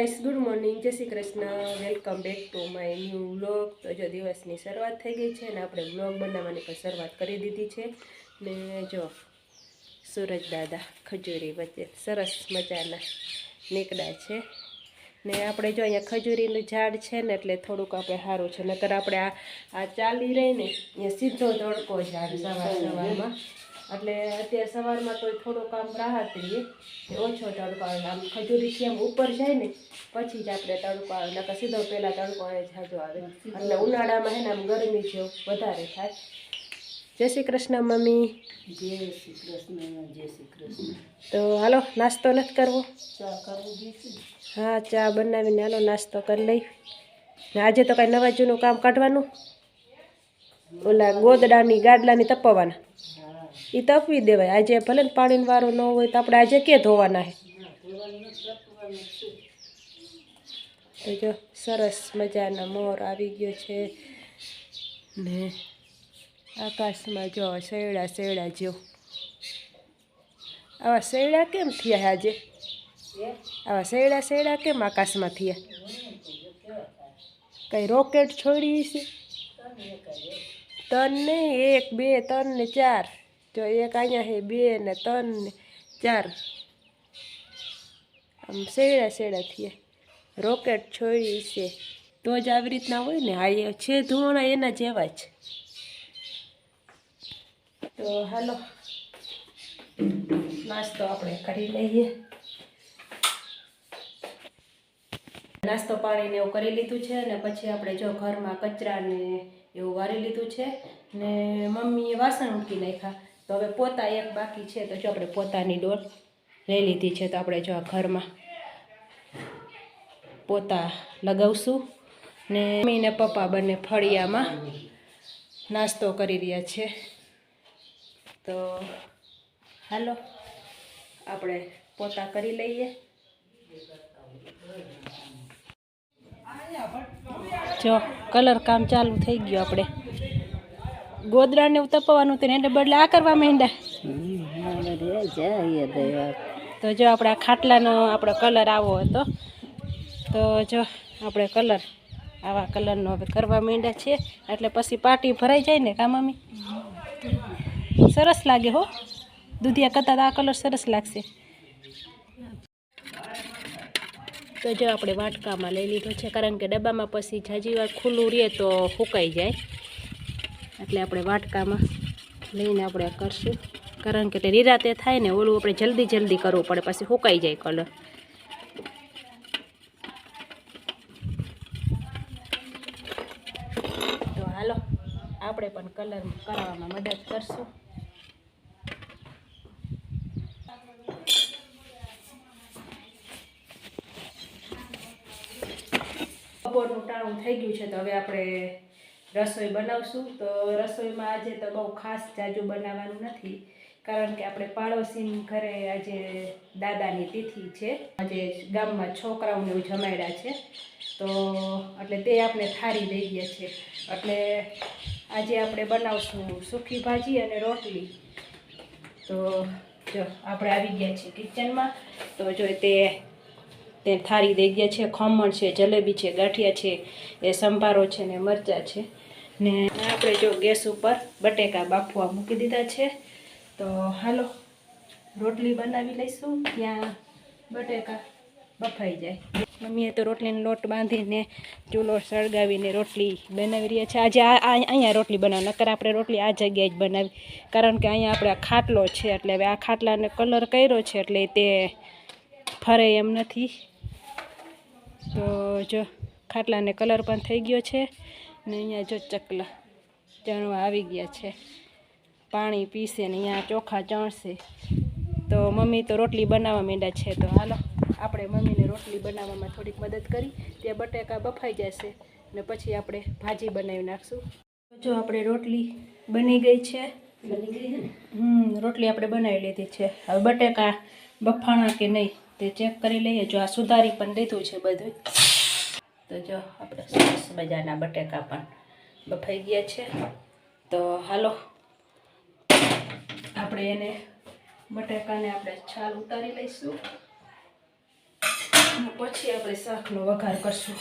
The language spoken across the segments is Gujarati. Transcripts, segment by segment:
ગાઈસ ગુડ મોર્નિંગ જય Shri Krishna. Welcome back to my new vlog તો જો દિવસની શરૂઆત થઈ ગઈ છે અને આપણે વ્લોગ બનાવવાની પણ શરૂઆત કરી દીધી છે. ને જો, સૂરજ દાદા ખજૂરી વચ્ચે સરસ મજાના નીકળ્યા છે. ને આપણે જો અહીંયા ખજૂરીનું ઝાડ છે ને એટલે થોડુંક આપણે સારું છે. નકર આપણે આ આ ચાલી રહીને અહીંયા સીધો તડકો ઝાડ સવાર સવારમાં એટલે અત્યારે સવારમાં તો થોડુંક આમ રાહત રહીએ ઓછો તડકો આવે. આમ ખજૂરીથી આમ ઉપર જાય ને પછી જ આપણે તડકો આવે. નકર સીધો પહેલાં તડકો આવે જાજો આવે. એટલે ઉનાળામાં હે ને આમ ગરમી જેવું વધારે થાય. જય શ્રી કૃષ્ણ મમ્મી. જય શ્રી કૃષ્ણ જય શ્રી કૃષ્ણ. તો હાલો નાસ્તો નથી કરવો? ચા કરવું હા ચા બનાવીને હાલો નાસ્તો કરી લઈ. ને આજે તો કાંઈ નવા જૂનું કામ કાઢવાનું? ઓલા ગોદડાની ગાડલાની તપવાના. હા એ તપવી દેવાય. આજે ભલે ને પાણીનો વારો ન હોય તો આપણે આજે કે ધોવાના હે? તો જો, સરસ મજાના મોર આવી ગયો છે. ને આકાશમાં જો શેરડા શેડા જો આવા શેરડા કેમ થયા આજે? આવા શેરડા શેરડા કેમ આકાશમાં થયા? કઈ રોકેટ છોડી છે? ત્રણ ને એક, બે ત્રણ ને ચાર. જો એક અહીંયા છે બે ને ત્રણ ને ચાર આમ શેડા શેરડા થયા રોકેટ છોડી છે તો જ આવી રીતના હોય ને આ એ છે ધોવાણા એના જેવા જ તો હાલો નાસ્તો આપણે કરી લઈએ નાસ્તો પાણીને એવું કરી લીધું છે ને પછી આપણે જો ઘરમાં કચરાને એવું વારી લીધું છે ને મમ્મીએ વાસણ ઉટકી નાખ્યા તો હવે પોતા એક બાકી છે તો જો આપણે પોતાની ડોલ લઈ લીધી છે તો આપણે જો આ ઘરમાં પોતા લગાવશું ને મમ્મી ને પપ્પા બંને ફળિયામાં નાસ્તો કરી રહ્યા છે. તો હાલો, આપણે પોતા કરી લઈએ. જો, કલર કામ ચાલુ થઈ ગયું આપણે. ગોદડાને એવું તપવાનું હતું એને બદલે આ કરવા માંડ્યા. તો જો આપણે ખાટલાનો આપણો કલર આવો હતો, તો જો આપણે કલર, આવા કલરનો હવે કરવા માંડ્યા છે એટલે પછી પાર્ટી ભરાઈ જાય ને કા મમ્મી? સરસ લાગે હો. દૂધિયા કરતાં આ કલર સરસ લાગશે. તો જો આપણે વાટકામાં લઈ લીધો છે, કારણ કે ડબ્બામાં પછી જાજી વાર ખુલ્લું રહે તો સુકાઈ જાય. એટલે આપણે વાટકામાં લઈને આપણે કરશું. કારણ કે તે નિરાતે થાય ને ઓલું આપણે જલ્દી જલ્દી કરવું પડે, પછી સુકાઈ જાય કલર તો હાલો, આપણે પણ કલર કરાવવામાં મદદ કરશું. બપોરનું ટાણું થઈ ગયું છે, તો હવે આપણે રસોઈ બનાવશું. તો રસોઈમાં આજે તો બહુ ખાસ જાજુ બનાવવાનું નથી. કારણ કે આપણે પાડોશી ઘરે આજે દાદાની તિથિ છે. આજે ગામમાં છોકરાઓને એવું જમાડ્યા છે. તો એટલે તે આપણે થારી ગયા છે. એટલે આજે આપણે બનાવશું સૂકી ભાજી અને રોટલી. તો જો, આપણે આવી ગયા છીએ કિચનમાં તો જો તે તે થારી દઈ ગયા છે, ખમણ છે, જલેબી છે, ગાંઠિયા છે, એ સંભારો છે ને મરચાં છે. ને આપણે જો ગેસ ઉપર બટેકા બાફવા મૂકી દીધા છે. તો હાલો, રોટલી બનાવી લઈશું. ત્યાં બટેકા બફાઈ જાય. મમ્મીએ તો રોટલીનો લોટ બાંધીને ચૂલો સળગાવીને રોટલી બનાવી રહ્યા છે. આજે અહીંયા રોટલી બનાવી, નકર આપણે રોટલી આ જગ્યાએ જ બનાવી. કારણ કે અહીંયા આપણે ખાટલો છે, એટલે હવે આ ખાટલાને કલર કર્યો છે, એટલે તે ફરે એમ નથી. તો જો ખાટલાને કલર પણ થઈ ગયો છે ને અહીંયા જો ચકલા ચણવા આવી ગયા છે. પાણી પીશે ને અહીંયા ચોખા ચણશે. તો મમ્મી તો રોટલી બનાવવા માંડ્યા છે તો હાલો આપણે મમ્મીને રોટલી બનાવવામાં થોડીક મદદ કરી. ત્યાં બટેકા બફાઈ જશે ને પછી આપણે ભાજી બનાવી નાખશું. જો આપણે રોટલી બની ગઈ છે. બની ગઈ હમ રોટલી આપણે બનાવી લીધી છે. હવે બટેકા બફાણા કે નહીં? તે ચેક કરી લઈએ. જો આ સુધારી પણ લીધું છે બધું. તો જો આપણે સરસ મજાના બટેકા પણ બફાઈ ગયા છે. તો હાલો, આપણે એને બટેકાને આપણે છાલ ઉતારી લઈશું. પછી આપણે શાકનો વઘાર કરશું.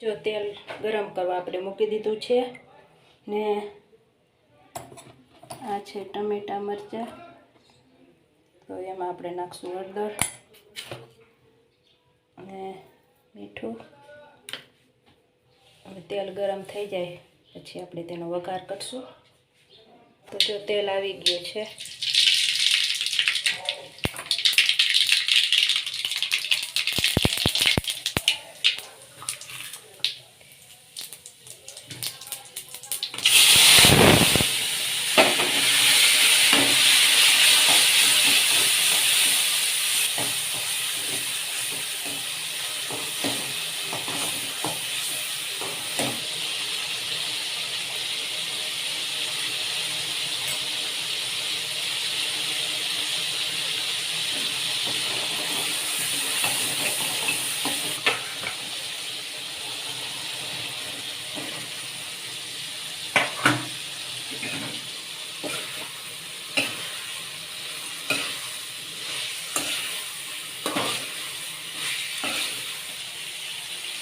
જો તેલ ગરમ કરવા આપણે મૂકી દીધું છે ને આ છે ટમેટા મરચાં. તો એમાં આપણે નાખશું હળદર અને મીઠું. અને તેલ ગરમ થઈ જાય, પછી આપણે તેનો વઘાર કરશું. તો જો તેલ આવી ગયું છે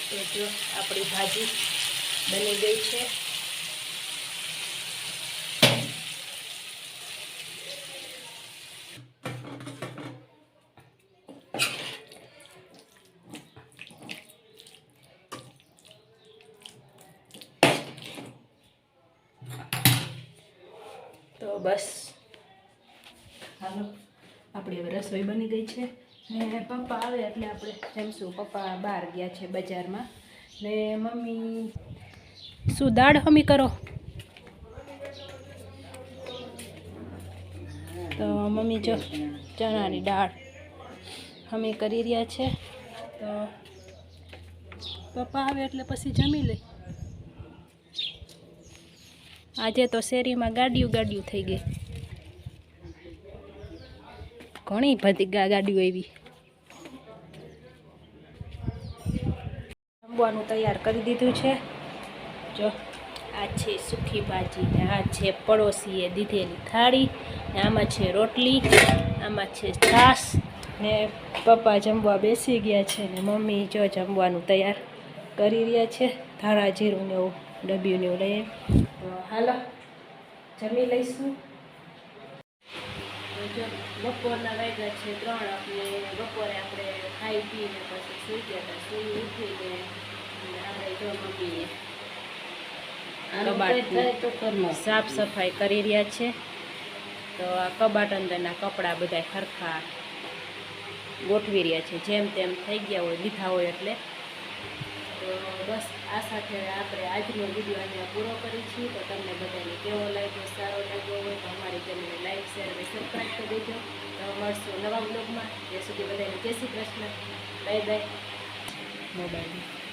તો જો આપણી ભાજી બની ગઈ છે. તો બસ. હાલો. આપણી હવે રસોઈ બની ગઈ છે. ને પપ્પા આવે એટલે આપણે જમશું પપ્પા બહાર ગયા છે બજારમાં. ને મમ્મી. શું દાળ હમી કરો? તો મમ્મી જો ચણાની દાળ હમી કરી રહ્યા છે. તો પપ્પા આવે એટલે પછી જમી લઈ આજે તો શેરીમાં ગાડિયું ગાડિયું થઈ ગઈ. ઘણી બધી ગાડીઓ આવી. જમવાનું તૈયાર કરી દીધું છે. જો, આ છે સૂકી ભાજી ને આ છે પડોશીએ દીધેલી થાળી ને આમાં છે રોટલી, આમાં છે છાસ ને પપ્પા જમવા બેસી ગયા છે ને મમ્મી જો જમવાનું તૈયાર કરી રહ્યા છે. ધાણા જીરું ને એવું ડબ્યું ને એવું લઈએ. તો હાલો, જમી લઈશું. જો, બપોરના વાગ્યા છે ત્રણ, આપણે બપોરે આપણે ખાઈ પીને પછી સૂઈ ગયા હતા. સૂઈ ઉઠીને અને આપણે જો મમ્મીએ આનું કબાટ પેટ થાય તો ઘરમાં સાફ સફાઈ કરી રહ્યા છે. તો આ કબાટ અંદરના કપડાં બધા ખરખા ગોઠવી રહ્યા છે. જેમ તેમ થઈ ગયા હોય લીધા હોય એટલે. તો બસ આ સાથે આપણે આજનો વીડિયો અહીંયા પૂરો કરી છીએ. તો તમને બધાને કેવો લાગ્યો સારો લાગ્યો હોય તો અમારી ચેનલને લાઈક શેર અને સબસ્ક્રાઈબ કરી દેજો. તો મળશું નવા બ્લોગમાં ત્યાં સુધી બધાને જય Shri Krishna. Bye bye. Mobile.